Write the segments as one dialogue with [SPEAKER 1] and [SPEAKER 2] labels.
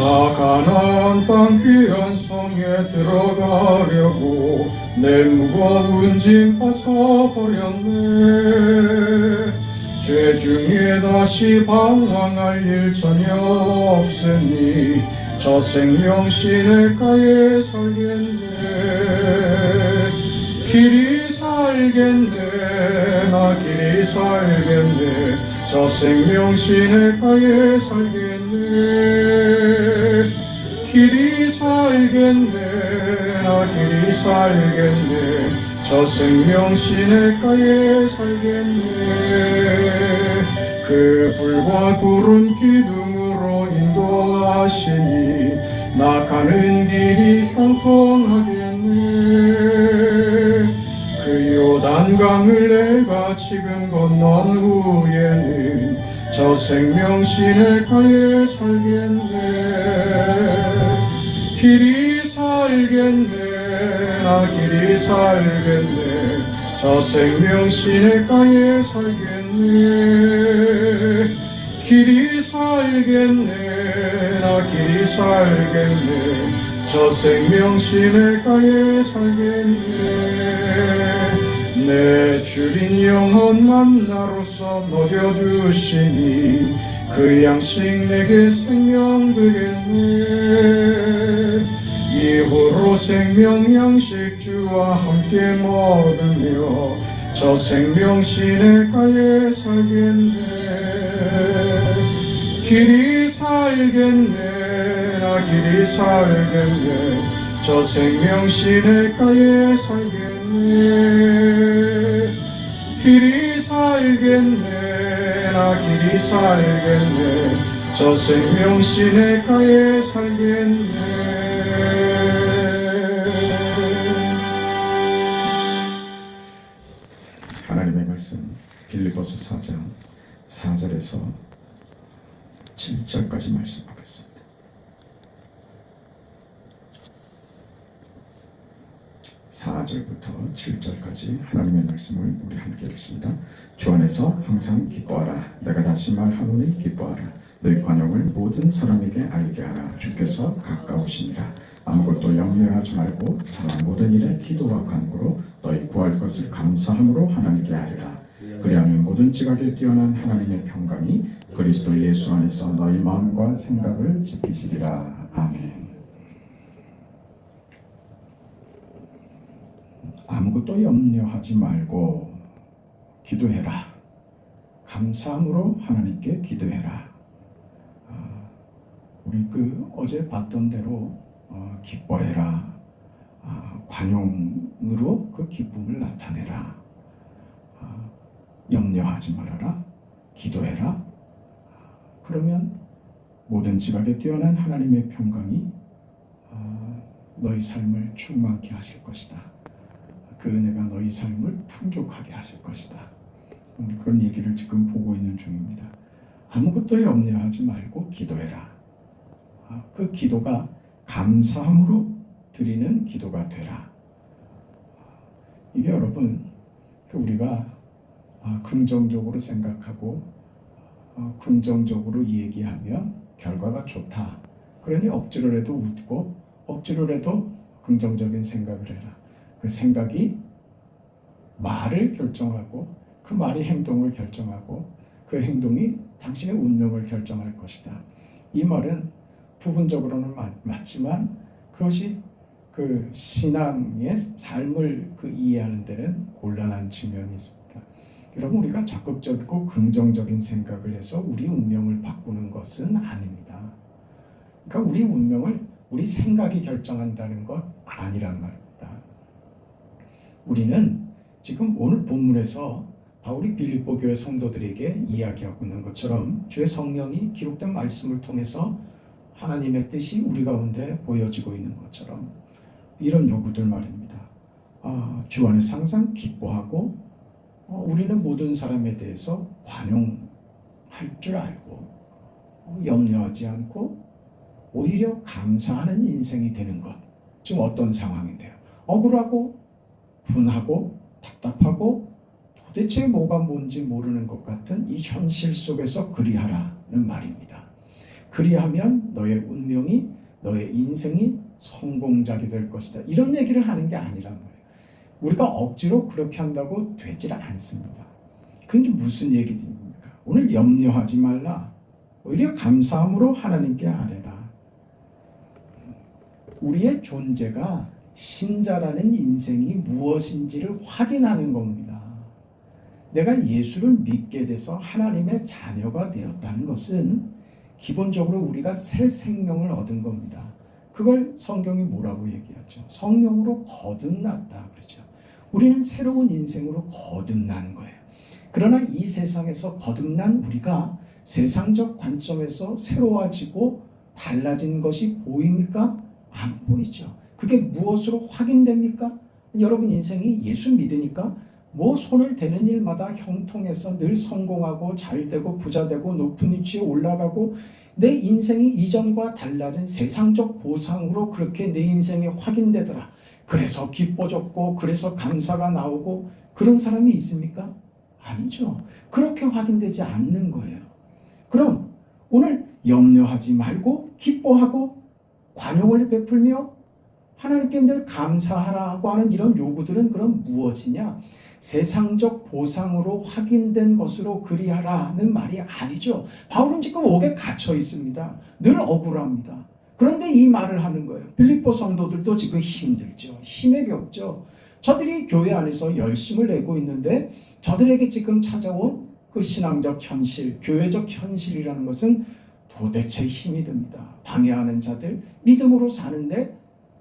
[SPEAKER 1] 가난 땅 귀한 성에 들어가려고 내 무거운 짐 벗어버렸네. 죄 중에 다시 방황할 일 전혀 없으니 저 생명 시내가에 살겠네. 길이 살겠네 나 길이 살겠네 저 생명 시내가에 살겠네. 길이 살겠네 나 길이 살겠네. 저 생명 시내가에 살겠네. 그 불과 구름 기둥으로 인도하시니 나 가는 길이 형통하겠네. 그 요단강을 내가 지금 건넌 후에는 저 생명 시내가에 살겠네. 길이 살겠네 나 길이 살겠네. 저 생명 시내가에 살겠네. 길이 살겠네 나 길이 살겠네. 저 생명 시내가에 살겠네 내 주린 영혼만 나로서 먹여주시니 그 양식 내게 생명 되겠네. 이후로 생명 양식 주와 함께 먹으며 저 생명 시내가에 살겠네. 길이 살겠네 나 길이 살겠네. 저 생명 시내가에 살겠네 길이 살겠네 나 길이 살겠네. 저 생명 시내가에 살겠네. 하나님의 말씀 빌리보서 4장 4절에서 7절까지 말씀 하겠습니다. 사절부터 7절까지 하나님의 말씀을 우리 함께 읽습니다. 주 안에서 항상 기뻐하라. 내가 다시 말하노니 기뻐하라. 너희 관용을 모든 사람에게 알게 하라. 주께서 가까우시니라. 아무것도 염려하지 말고 다만 모든 일에 기도와 간구로 너희 구할 것을 감사함으로 하나님께 아뢰라. 그리하면 모든 지각에 뛰어난 하나님의 평강이 그리스도 예수 안에서 너희 마음과 생각을 지키시리라. 아멘. 아무것도 염려하지 말고 기도해라. 감사함으로 하나님께 기도해라. 아, 우리 그 어제 봤던 대로 어, 기뻐해라. 아, 관용으로 그 기쁨을 나타내라. 아, 염려하지 말아라. 기도해라. 그러면 모든 지각에 뛰어난 하나님의 평강이 아, 너희 삶을 충만케 하실 것이다. 그 은혜가 너희 삶을 풍족하게 하실 것이다. 우리 그런 얘기를 지금 보고 있는 중입니다. 아무것도 염려하지 말고 기도해라. 아, 그 기도가 감사함으로 드리는 기도가 되라. 이게 여러분 그 우리가 아, 긍정적으로 생각하고 어, 긍정적으로 얘기하면 결과가 좋다. 그러니 억지로라도 웃고 억지로라도 긍정적인 생각을 해라. 그 생각이 말을 결정하고 그 말이 행동을 결정하고 그 행동이 당신의 운명을 결정할 것이다. 이 말은 부분적으로는 맞, 맞지만 그것이 그 신앙의 삶을 그 이해하는 데는 곤란한 측면이 있습니다.
[SPEAKER 2] 여러분 우리가 적극적이고 긍정적인 생각을 해서 우리 운명을 바꾸는 것은 아닙니다. 그러니까 우리 운명을 우리 생각이 결정한다는 것 아니란 말입니다. 우리는 지금 오늘 본문에서 바울이 빌립보 교회 성도들에게 이야기하고 있는 것처럼 주의 성령이 기록된 말씀을 통해서 하나님의 뜻이 우리 가운데 보여지고 있는 것처럼 이런 요구들 말입니다. 아, 주 안에서 항상 기뻐하고 어, 우리는 모든 사람에 대해서 관용할 줄 알고 어, 염려하지 않고 오히려 감사하는 인생이 되는 것. 지금 어떤 상황인데요? 억울하고 분하고 답답하고 도대체 뭐가 뭔지 모르는 것 같은 이 현실 속에서 그리하라는 말입니다. 그리하면 너의 운명이 너의 인생이 성공작이 될 것이다. 이런 얘기를 하는 게 아니란 말이에요. 우리가 억지로 그렇게 한다고 되질 않습니다. 그게 무슨 얘기입니까? 오늘 염려하지 말라. 오히려 감사함으로 하나님께 아뢰라. 우리의 존재가 신자라는 인생이 무엇인지를 확인하는 겁니다. 내가 예수를 믿게 돼서 하나님의 자녀가 되었다는 것은 기본적으로 우리가 새 생명을 얻은 겁니다. 그걸 성경이 뭐라고 얘기하죠? 성령으로 거듭났다 그러죠. 우리는 새로운 인생으로 거듭난 거예요. 그러나 이 세상에서 거듭난 우리가 세상적 관점에서 새로워지고 달라진 것이 보입니까? 안 보이죠. 그게 무엇으로 확인됩니까? 여러분 인생이 예수 믿으니까 뭐 손을 대는 일마다 형통해서 늘 성공하고 잘 되고 부자 되고 높은 위치에 올라가고 내 인생이 이전과 달라진 세상적 보상으로 그렇게 내 인생이 확인되더라. 그래서 기뻐졌고 그래서 감사가 나오고 그런 사람이 있습니까? 아니죠. 그렇게 확인되지 않는 거예요. 그럼 오늘 염려하지 말고 기뻐하고 관용을 베풀며 하나님께 늘 감사하라고 하는 이런 요구들은 그럼 무엇이냐? 세상적 보상으로 확인된 것으로 그리하라는 말이 아니죠. 바울은 지금 옥에 갇혀 있습니다. 늘 억울합니다. 그런데 이 말을 하는 거예요. 빌립보 성도들도 지금 힘들죠. 힘에 겹죠. 저들이 교회 안에서 열심을 내고 있는데 저들에게 지금 찾아온 그 신앙적 현실, 교회적 현실이라는 것은 도대체 힘이 듭니다. 방해하는 자들, 믿음으로 사는데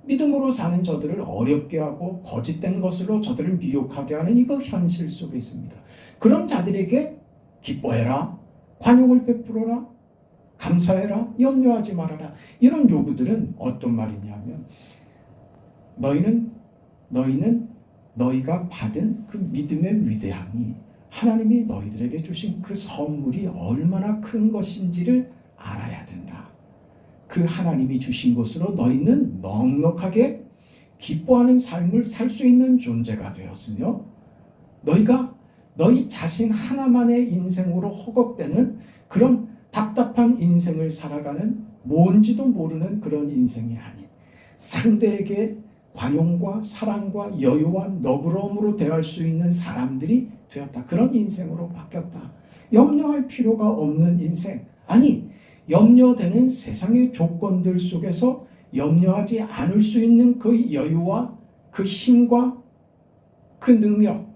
[SPEAKER 2] 믿음으로 사는 저들을 어렵게 하고 거짓된 것으로 저들을 미혹하게 하는 이거 현실 속에 있습니다. 그런 자들에게 기뻐해라, 관용을 베풀어라, 감사해라, 염려하지 말아라. 이런 요구들은 어떤 말이냐면 너희는 너희는 너희가 받은 그 믿음의 위대함이 하나님이 너희들에게 주신 그 선물이 얼마나 큰 것인지를 알아야 된다. 그 하나님이 주신 것으로 너희는 넉넉하게 기뻐하는 삶을 살 수 있는 존재가 되었으며 너희가 너희 자신 하나만의 인생으로 허걱대는 그런 답답한 인생을 살아가는 뭔지도 모르는 그런 인생이 아닌 상대에게 관용과 사랑과 여유와 너그러움으로 대할 수 있는 사람들이 되었다. 그런 인생으로 바뀌었다. 염려할 필요가 없는 인생. 아니, 염려되는 세상의 조건들 속에서 염려하지 않을 수 있는 그 여유와 그 힘과 그 능력,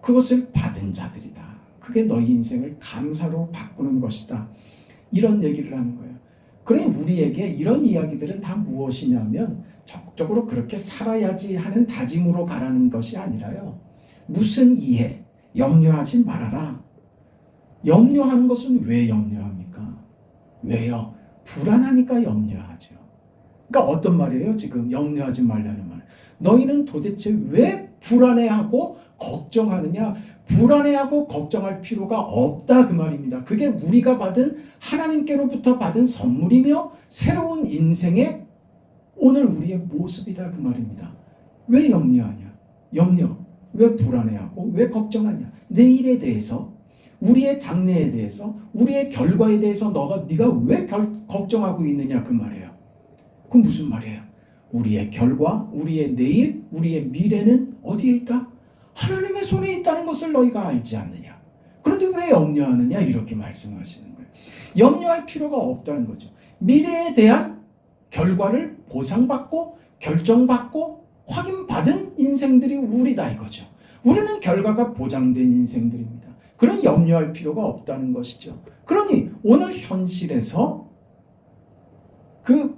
[SPEAKER 2] 그것을 받은 자들이다. 그게 너희 인생을 감사로 바꾸는 것이다. 이런 얘기를 하는 거예요. 그러니 우리에게 이런 이야기들은 다 무엇이냐면 적극적으로 그렇게 살아야지 하는 다짐으로 가라는 것이 아니라요. 무슨 이해, 염려하지 말아라. 염려하는 것은 왜 염려합니까? 왜요? 불안하니까 염려하죠. 그러니까 어떤 말이에요? 지금 염려하지 말라는 말. 너희는 도대체 왜 불안해하고 걱정하느냐? 불안해하고 걱정할 필요가 없다 그 말입니다. 그게 우리가 받은 하나님께로부터 받은 선물이며 새로운 인생의 오늘 우리의 모습이다 그 말입니다. 왜 염려하냐? 염려. 왜 불안해하고 왜 걱정하냐? 내일에 대해서 우리의 장래에 대해서 우리의 결과에 대해서 너가 네가 왜 결, 걱정하고 있느냐 그 말이에요. 그럼 무슨 말이에요? 우리의 결과, 우리의 내일, 우리의 미래는 어디에 있다? 하나님의 손에 있다는 것을 너희가 알지 않느냐? 그런데 왜 염려하느냐? 이렇게 말씀하시는 거예요. 염려할 필요가 없다는 거죠. 미래에 대한 결과를 보상받고 결정받고 확인받은 인생들이 우리다 이거죠. 우리는 결과가 보장된 인생들입니다. 그런 염려할 필요가 없다는 것이죠. 그러니 오늘 현실에서 그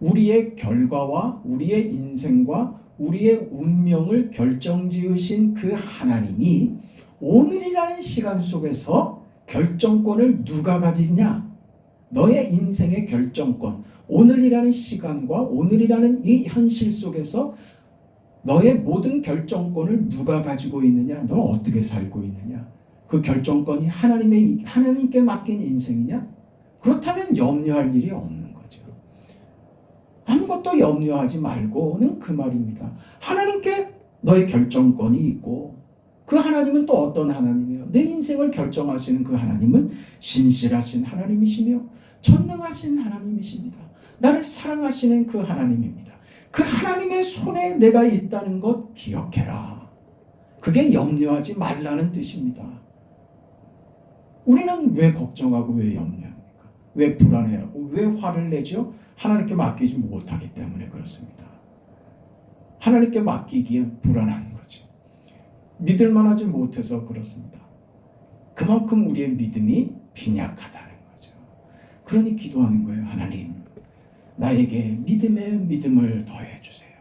[SPEAKER 2] 우리의 결과와 우리의 인생과 우리의 운명을 결정지으신 그 하나님이 오늘이라는 시간 속에서 결정권을 누가 가지냐? 너의 인생의 결정권. 오늘이라는 시간과 오늘이라는 이 현실 속에서 너의 모든 결정권을 누가 가지고 있느냐? 너 어떻게 살고 있느냐? 그 결정권이 하나님의 하나님께 맡긴 인생이냐? 그렇다면 염려할 일이 없는 거죠. 아무것도 염려하지 말고는 그 말입니다. 하나님께 너의 결정권이 있고 그 하나님은 또 어떤 하나님이에요? 내 인생을 결정하시는 그 하나님은 신실하신 하나님이시며 전능하신 하나님이십니다. 나를 사랑하시는 그 하나님입니다. 그 하나님의 손에 내가 있다는 것 기억해라. 그게 염려하지 말라는 뜻입니다. 우리는 왜 걱정하고 왜 염려합니까? 왜 불안해하고 왜 화를 내죠? 하나님께 맡기지 못하기 때문에 그렇습니다. 하나님께 맡기기엔 불안한 거죠. 믿을 만하지 못해서 그렇습니다. 그만큼 우리의 믿음이 빈약하다는 거죠. 그러니 기도하는 거예요. 하나님, 나에게 믿음의 믿음을 더해 주세요.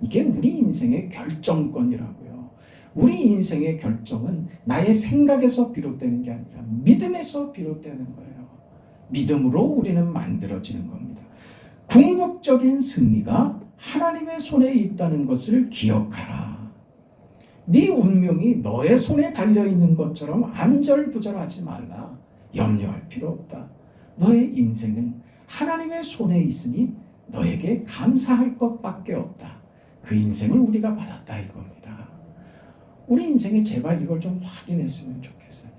[SPEAKER 2] 이게 우리 인생의 결정권이라고요. 우리 인생의 결정은 나의 생각에서 비롯되는 게 아니라 믿음에서 비롯되는 거예요. 믿음으로 우리는 만들어지는 겁니다. 궁극적인 승리가 하나님의 손에 있다는 것을 기억하라. 네 운명이 너의 손에 달려 있는 것처럼 안절부절하지 말라. 염려할 필요 없다. 너의 인생은 하나님의 손에 있으니 너에게 감사할 것밖에 없다. 그 인생을 우리가 받았다 이겁니다. 우리 인생에 제발 이걸 좀 확인했으면 좋겠어요.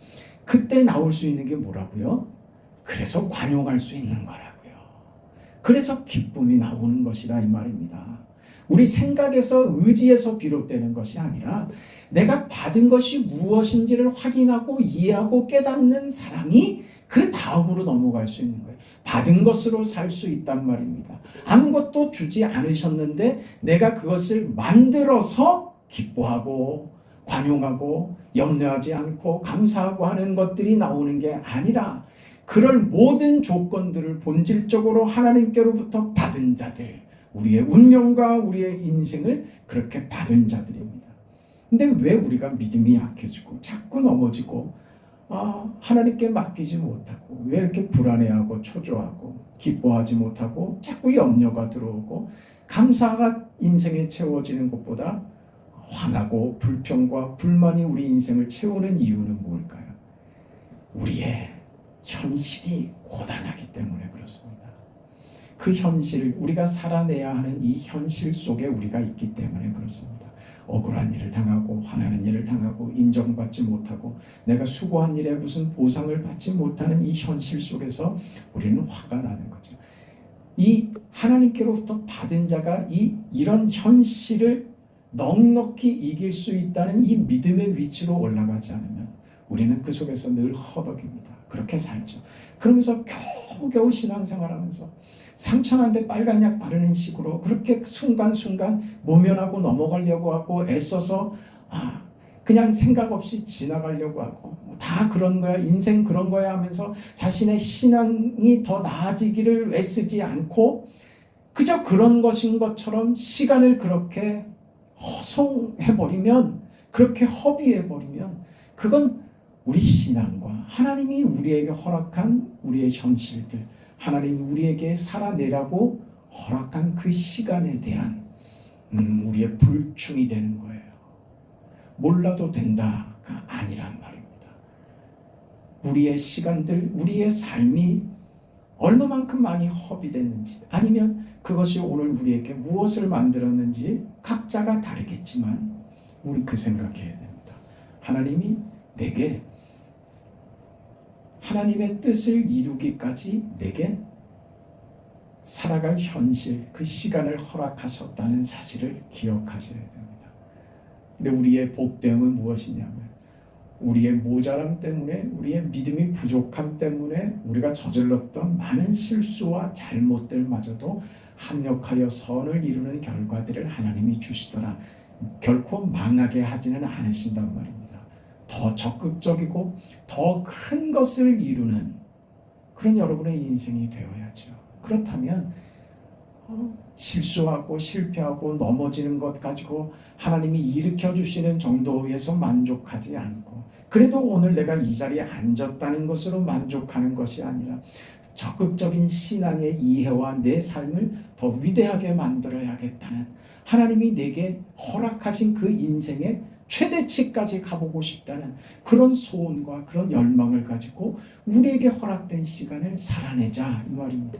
[SPEAKER 2] 그때 나올 수 있는 게 뭐라고요? 그래서 관용할 수 있는 거라고요. 그래서 기쁨이 나오는 것이라 이 말입니다. 우리 생각에서 의지에서 비롯되는 것이 아니라 내가 받은 것이 무엇인지를 확인하고 이해하고 깨닫는 사람이 그 다음으로 넘어갈 수 있는 거예요. 받은 것으로 살 수 있단 말입니다. 아무것도 주지 않으셨는데 내가 그것을 만들어서 기뻐하고 관용하고 염려하지 않고 감사하고 하는 것들이 나오는 게 아니라 그럴 모든 조건들을 본질적으로 하나님께로부터 받은 자들, 우리의 운명과 우리의 인생을 그렇게 받은 자들입니다. 근데 왜 우리가 믿음이 약해지고 자꾸 넘어지고 아, 하나님께 맡기지 못하고 왜 이렇게 불안해하고 초조하고 기뻐하지 못하고 자꾸 염려가 들어오고 감사가 인생에 채워지는 것보다 화나고 불평과 불만이 우리 인생을 채우는 이유는 뭘까요? 우리의 현실이 고단하기 때문에 그렇습니다. 그 현실, 우리가 살아내야 하는 이 현실 속에 우리가 있기 때문에 그렇습니다. 억울한 일을 당하고 화나는 일을 당하고 인정받지 못하고 내가 수고한 일에 무슨 보상을 받지 못하는 이 현실 속에서 우리는 화가 나는 거죠. 이 하나님께로부터 받은 자가 이 이런 현실을 넉넉히 이길 수 있다는 이 믿음의 위치로 올라가지 않으면 우리는 그 속에서 늘 허덕입니다. 그렇게 살죠. 그러면서 겨우겨우 신앙생활하면서 상처난데 빨간 약 바르는 식으로 그렇게 순간순간 모면하고 넘어가려고 하고 애써서 아 그냥 생각 없이 지나가려고 하고 뭐다 그런 거야 인생 그런 거야 하면서 자신의 신앙이 더 나아지기를 애쓰지 않고 그저 그런 것인 것처럼 시간을 그렇게 허송해버리면 그렇게 허비해버리면 그건 우리 신앙과 하나님이 우리에게 허락한 우리의 현실들 하나님이 우리에게 살아내라고 허락한 그 시간에 대한 음, 우리의 불충이 되는 거예요. 몰라도 된다가 아니란 말입니다. 우리의 시간들, 우리의 삶이 얼마만큼 많이 허비됐는지 아니면 그것이 오늘 우리에게 무엇을 만들었는지 각자가 다르겠지만 우리 그 생각해야 됩니다. 하나님이 내게 하나님의 뜻을 이루기까지 내게 살아갈 현실, 그 시간을 허락하셨다는 사실을 기억하셔야 됩니다. 근데 우리의 복됨은 무엇이냐면 우리의 모자람 때문에 우리의 믿음이 부족함 때문에 우리가 저질렀던 많은 실수와 잘못들마저도 합력하여 선을 이루는 결과들을 하나님이 주시더라. 결코 망하게 하지는 않으신단 말입니다. 더 적극적이고 더 큰 것을 이루는 그런 여러분의 인생이 되어야죠. 그렇다면 어, 실수하고 실패하고 넘어지는 것 가지고 하나님이 일으켜 주시는 정도에서 만족하지 않고 그래도 오늘 내가 이 자리에 앉았다는 것으로 만족하는 것이 아니라 적극적인 신앙의 이해와 내 삶을 더 위대하게 만들어야겠다는 하나님이 내게 허락하신 그 인생의 최대치까지 가보고 싶다는 그런 소원과 그런 열망을 가지고 우리에게 허락된 시간을 살아내자 이 말입니다.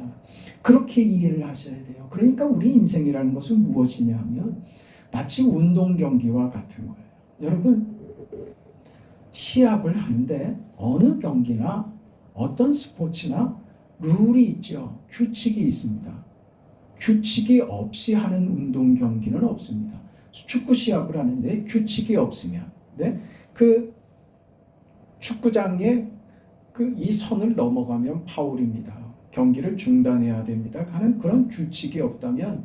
[SPEAKER 2] 그렇게 이해를 하셔야 돼요. 그러니까 우리 인생이라는 것은 무엇이냐 하면 마치 운동 경기와 같은 거예요. 여러분 시합을 하는데 어느 경기나 어떤 스포츠나 룰이 있죠. 규칙이 있습니다. 규칙이 없이 하는 운동 경기는 없습니다. 축구 시합을 하는데 규칙이 없으면 네? 그 축구장에 그 이 선을 넘어가면 파울입니다. 경기를 중단해야 됩니다. 하는 그런 규칙이 없다면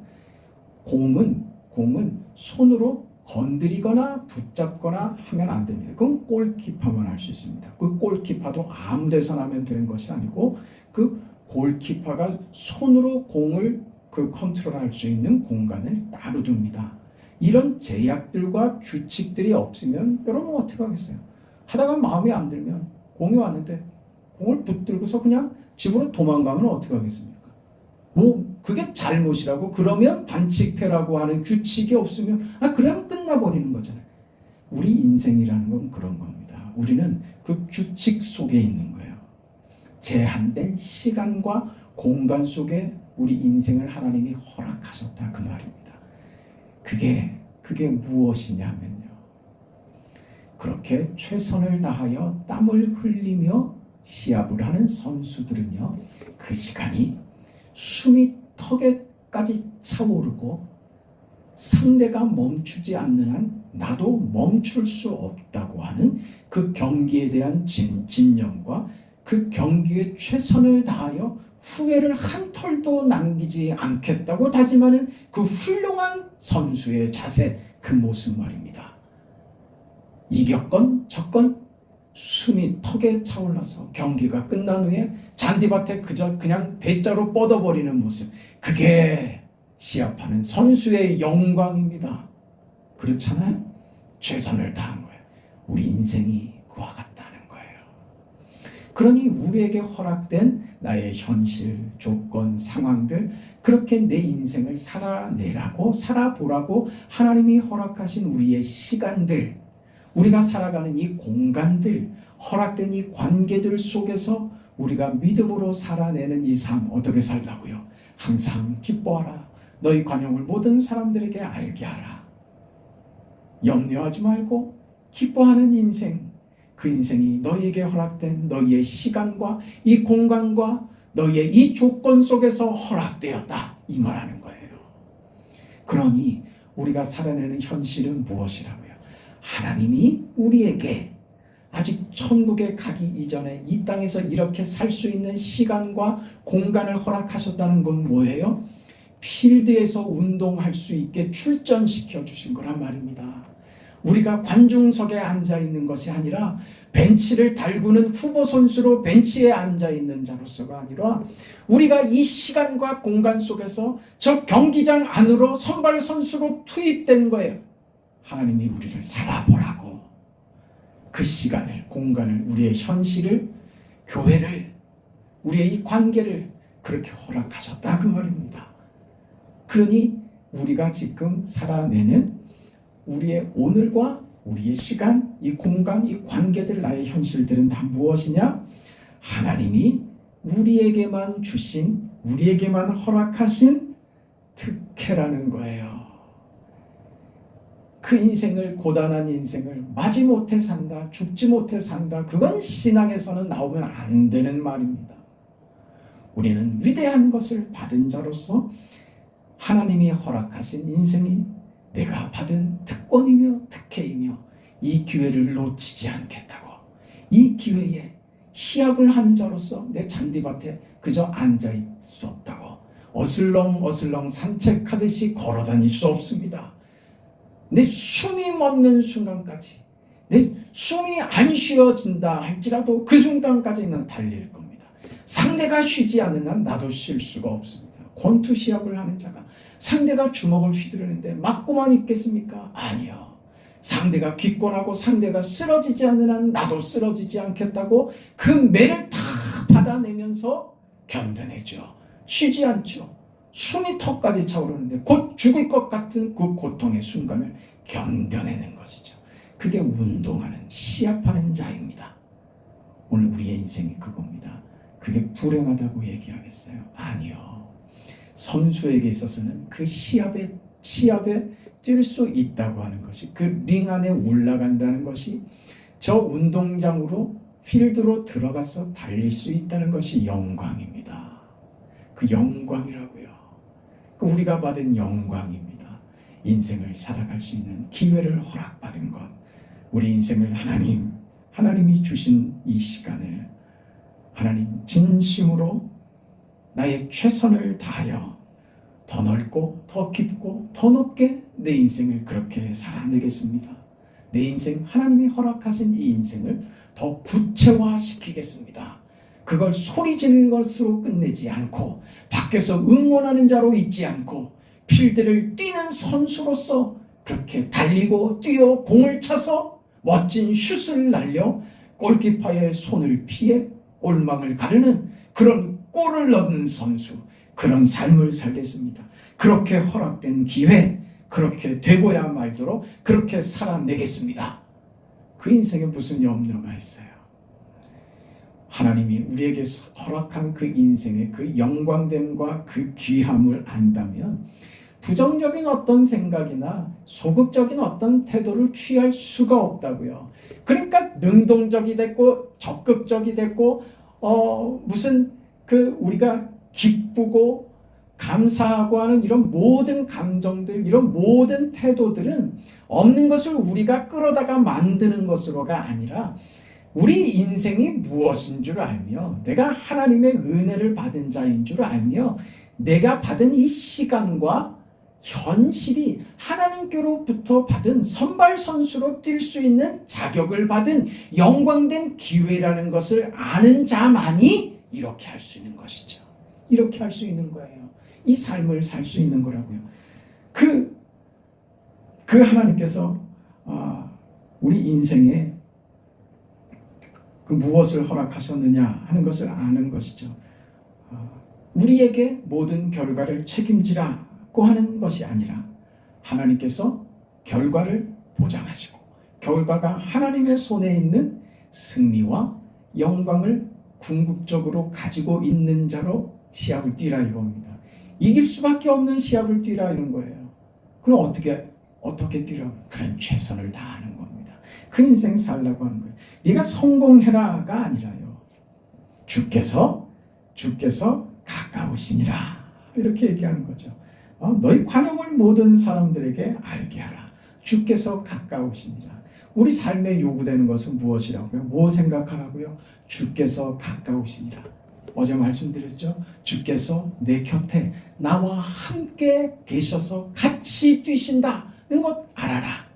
[SPEAKER 2] 공은 공은 손으로 건드리거나 붙잡거나 하면 안 됩니다. 그건 골키퍼만 할 수 있습니다. 그 골키퍼도 아무 데서나 하면 되는 것이 아니고 그 골키퍼가 손으로 공을 그 컨트롤할 수 있는 공간을 따로 둡니다. 이런 제약들과 규칙들이 없으면 여러분 어떻게 하겠어요? 하다가 마음에 안 들면 공이 왔는데 공을 붙들고서 그냥 집으로 도망가면 어떻게 하겠습니까? 뭐 그게 잘못이라고 그러면 반칙패라고 하는 규칙이 없으면 아 그러면 끝나버리는 거잖아요. 우리 인생이라는 건 그런 겁니다. 우리는 그 규칙 속에 있는 거예요. 제한된 시간과 공간 속에 우리 인생을 하나님이 허락하셨다 그 말입니다. 그게 그게 무엇이냐면요. 그렇게 최선을 다하여 땀을 흘리며 시합을 하는 선수들은요. 그 시간이 숨이 턱에까지 차오르고 상대가 멈추지 않는 한 나도 멈출 수 없다고 하는 그 경기에 대한 진, 진념과 그 경기에 최선을 다하여 후회를 한 털도 남기지 않겠다고 다짐하는 그 훌륭한 선수의 자세 그 모습 말입니다. 이겼건 졌건 숨이 턱에 차올라서 경기가 끝난 후에 잔디밭에 그저 그냥 대자로 뻗어버리는 모습 그게 시합하는 선수의 영광입니다. 그렇잖아요? 최선을 다한 거예요. 우리 인생이 그와 거예요. 그러니 우리에게 허락된 나의 현실, 조건, 상황들 그렇게 내 인생을 살아내라고 살아보라고 하나님이 허락하신 우리의 시간들 우리가 살아가는 이 공간들 허락된 이 관계들 속에서 우리가 믿음으로 살아내는 이 삶 어떻게 살라고요? 항상 기뻐하라. 너희 관용을 모든 사람들에게 알게 하라. 염려하지 말고 기뻐하는 인생 그 인생이 너희에게 허락된 너희의 시간과 이 공간과 너희의 이 조건 속에서 허락되었다 이 말하는 거예요. 그러니 우리가 살아내는 현실은 무엇이라고요? 하나님이 우리에게 아직 천국에 가기 이전에 이 땅에서 이렇게 살 수 있는 시간과 공간을 허락하셨다는 건 뭐예요? 필드에서 운동할 수 있게 출전시켜 주신 거란 말입니다. 우리가 관중석에 앉아 있는 것이 아니라 벤치를 달구는 후보 선수로 벤치에 앉아 있는 자로서가 아니라 우리가 이 시간과 공간 속에서 저 경기장 안으로 선발 선수로 투입된 거예요. 하나님이 우리를 살아보라고 그 시간을 공간을 우리의 현실을 교회를 우리의 이 관계를 그렇게 허락하셨다 그 말입니다. 그러니 우리가 지금 살아내는 우리의 오늘과 우리의 시간, 이 공간, 이 관계들, 나의 현실들은 다 무엇이냐? 하나님이 우리에게만 주신, 우리에게만 허락하신 특혜라는 거예요. 그 인생을, 고단한 인생을 마지 못해 산다, 죽지 못해 산다, 그건 신앙에서는 나오면 안 되는 말입니다. 우리는 위대한 것을 받은 자로서 하나님이 허락하신 인생이 내가 받은 특권이며 특혜이며 이 기회를 놓치지 않겠다고 이 기회에 시합을 한 자로서 내 잔디밭에 그저 앉아 있을 수 없다고 어슬렁 어슬렁 산책하듯이 걸어 다닐 수 없습니다. 내 숨이 멎는 순간까지 내 숨이 안 쉬어진다 할지라도 그 순간까지는 달릴 겁니다. 상대가 쉬지 한 나도 쉴 수가 없습니다. 권투 시합을 하는 자가 상대가 주먹을 휘두르는데 맞고만 있겠습니까? 아니요. 상대가 기권하고 상대가 쓰러지지 않는 한 나도 쓰러지지 않겠다고 그 매를 다 받아내면서 견뎌내죠. 쉬지 않죠. 숨이 턱까지 차오르는데 곧 죽을 것 같은 그 고통의 순간을 견뎌내는 것이죠. 그게 운동하는 시합하는 자입니다. 오늘 우리의 인생이 그겁니다. 그게 불행하다고 얘기하겠어요? 아니요. 선수에게 있어서는 그 시합에 시합에 뛸 수 있다고 하는 것이 그 링 안에 올라간다는 것이 저 운동장으로 필드로 들어가서 달릴 수 있다는 것이 영광입니다. 그 영광이라고요. 그 우리가 받은 영광입니다. 인생을 살아갈 수 있는 기회를 허락받은 것. 우리 인생을 하나님, 하나님이 주신 이 시간을 하나님 진심으로 나의 최선을 다하여 더 넓고 더 깊고 더 높게 내 인생을 그렇게 살아내겠습니다. 내 인생 하나님이 허락하신 이 인생을 더 구체화시키겠습니다. 그걸 소리 지르는 것으로 끝내지 않고 밖에서 응원하는 자로 있지 않고 필드를 뛰는 선수로서 그렇게 달리고 뛰어 공을 차서 멋진 슛을 날려 골키퍼의 손을 피해 골망을 가르는 그런 골을 넣는 선수 그런 삶을 살겠습니다. 그렇게 허락된 기회 그렇게 되고야 말도록 그렇게 살아내겠습니다. 그 인생에 무슨 염려가 있어요? 하나님이 우리에게 허락한 그 인생의 그 영광됨과 그 귀함을 안다면 부정적인 어떤 생각이나 소극적인 어떤 태도를 취할 수가 없다고요. 그러니까 능동적이 됐고 적극적이 됐고 어 무슨 그 우리가 기쁘고 감사하고 하는 이런 모든 감정들, 이런 모든 태도들은 없는 것을 우리가 끌어다가 만드는 것으로가 아니라 우리 인생이 무엇인 줄 알며 내가 하나님의 은혜를 받은 자인 줄 알며 내가 받은 이 시간과 현실이 하나님께로부터 받은 선발 선수로 뛸 수 있는 자격을 받은 영광된 기회라는 것을 아는 자만이 이렇게 할 수 있는 것이죠. 이렇게 할 수 있는 거예요. 이 삶을 살 수 있는 거라고요. 그, 그 하나님께서 아, 우리 인생에 그 무엇을 허락하셨느냐 하는 것을 아는 것이죠. 아, 우리에게 모든 결과를 책임지라고 하는 것이 아니라 하나님께서 결과를 보장하시고 결과가 하나님의 손에 있는 승리와 영광을 궁극적으로 가지고 있는 자로 시합을 뛰라 이겁니다. 이길 수밖에 없는 시합을 뛰라 이런 거예요. 그럼 어떻게 어떻게 뛰라? 그런 최선을 다하는 겁니다. 그 인생 살라고 하는 거예요. 네가 성공해라가 아니라요. 주께서 주께서 가까우시니라 이렇게 얘기하는 거죠. 어? 너희 관용을 모든 사람들에게 알게 하라. 주께서 가까우시니라. 우리 삶에 요구되는 것은 무엇이라고요? 뭐 생각하라고요? 주께서 가까우시니라. 어제 말씀드렸죠? 주께서 내 곁에 나와 함께 계셔서 같이 뛰신다는 것 알아라.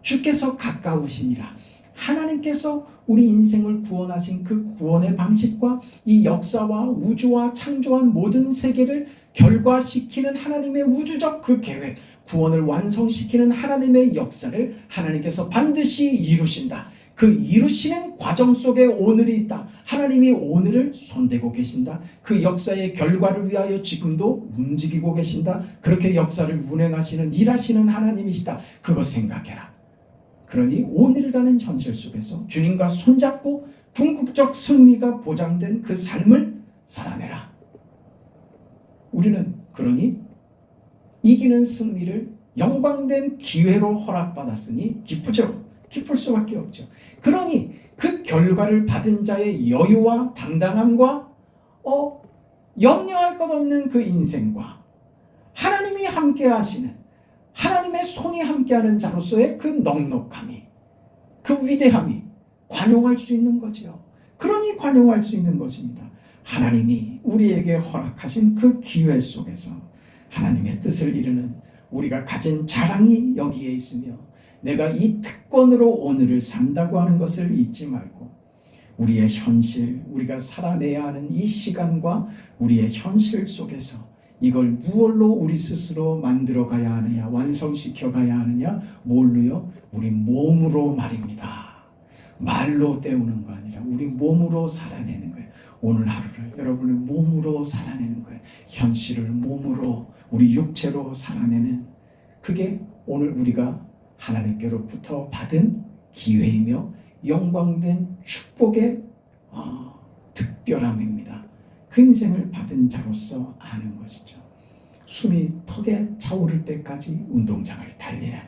[SPEAKER 2] 주께서 가까우시니라. 하나님께서 우리 인생을 구원하신 그 구원의 방식과 이 역사와 우주와 창조한 모든 세계를 결과시키는 하나님의 우주적 그 계획, 구원을 완성시키는 하나님의 역사를 하나님께서 반드시 이루신다. 그 이루시는 과정 속에 오늘이 있다. 하나님이 오늘을 손대고 계신다. 그 역사의 결과를 위하여 지금도 움직이고 계신다. 그렇게 역사를 운행하시는 일하시는 하나님이시다. 그거 생각해라. 그러니 오늘이라는 현실 속에서 주님과 손잡고 궁극적 승리가 보장된 그 삶을 살아내라. 우리는 그러니 이기는 승리를 영광된 기회로 허락받았으니 기쁘죠. 기쁠 수밖에 없죠. 그러니 그 결과를 받은 자의 여유와 당당함과 어, 염려할 것 없는 그 인생과 하나님이 함께 하시는 하나님의 손이 함께하는 자로서의 그 넉넉함이 그 위대함이 관용할 수 있는 거죠. 그러니 관용할 수 있는 것입니다. 하나님이 우리에게 허락하신 그 기회 속에서 하나님의 뜻을 이루는 우리가 가진 자랑이 여기에 있으며 내가 이 특권으로 오늘을 산다고 하는 것을 잊지 말고 우리의 현실, 우리가 살아내야 하는 이 시간과 우리의 현실 속에서 이걸 무얼로 우리 스스로 만들어 가야 하느냐, 완성시켜 가야 하느냐, 뭘로요? 우리 몸으로 말입니다. 말로 때우는 거 아니라 우리 몸으로 살아내는. 오늘 하루를 여러분의 몸으로 살아내는 거예요. 현실을 몸으로 우리 육체로 살아내는 그게 오늘 우리가 하나님께로부터 받은 기회이며 영광된 축복의 어, 특별함입니다. 그 인생을 받은 자로서 아는 것이죠. 숨이 턱에 차오를 때까지 운동장을 달리는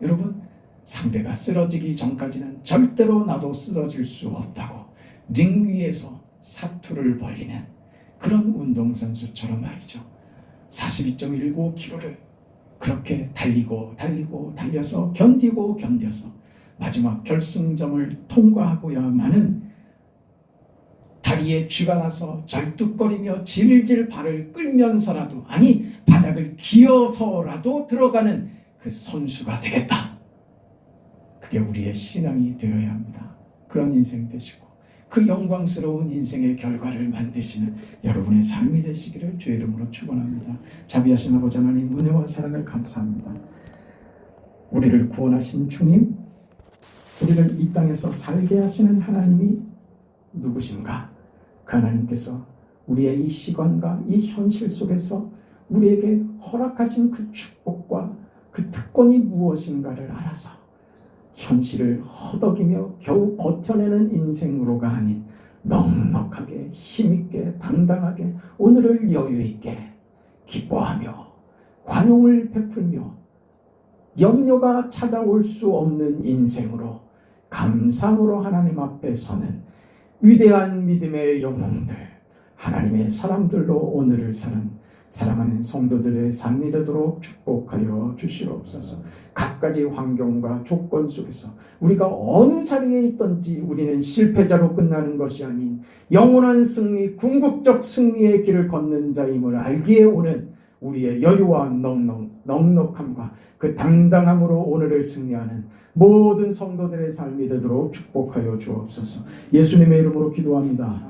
[SPEAKER 2] 여러분 상대가 쓰러지기 전까지는 절대로 나도 쓰러질 수 없다고 링 위에서 사투를 벌리는 그런 운동선수처럼 말이죠. 42.19km를 그렇게 달리고 달리고 달려서 견디고 견뎌서 마지막 결승점을 통과하고야만은 다리에 쥐가 나서 절뚝거리며 질질 발을 끌면서라도 아니 바닥을 기어서라도 들어가는 그 선수가 되겠다. 그게 우리의 신앙이 되어야 합니다. 그런 인생 되시고 그 영광스러운 인생의 결과를 만드시는 여러분의 삶이 되시기를 주의 이름으로 축원합니다. 자비하신 아버지 하나님 은혜와 사랑을 감사합니다. 우리를 구원하신 주님, 우리를 이 땅에서 살게 하시는 하나님이 누구신가? 그 하나님께서 우리의 이 시간과 이 현실 속에서 우리에게 허락하신 그 축복과 그 특권이 무엇인가를 알아서 현실을 허덕이며 겨우 버텨내는 인생으로가 아닌 넉넉하게 힘있게 당당하게 오늘을 여유있게 기뻐하며 관용을 베풀며 염려가 찾아올 수 없는 인생으로 감상으로 하나님 앞에 서는 위대한 믿음의 영웅들 하나님의 사람들로 오늘을 사는 사랑하는 성도들의 삶이 되도록 축복하여 주시옵소서. 각가지 환경과 조건 속에서 우리가 어느 자리에 있든지 우리는 실패자로 끝나는 것이 아닌 영원한 승리, 궁극적 승리의 길을 걷는 자임을 알기에 오는 우리의 여유와 넉넉, 넉넉함과 그 당당함으로 오늘을 승리하는 모든 성도들의 삶이 되도록 축복하여 주옵소서. 예수님의 이름으로 기도합니다.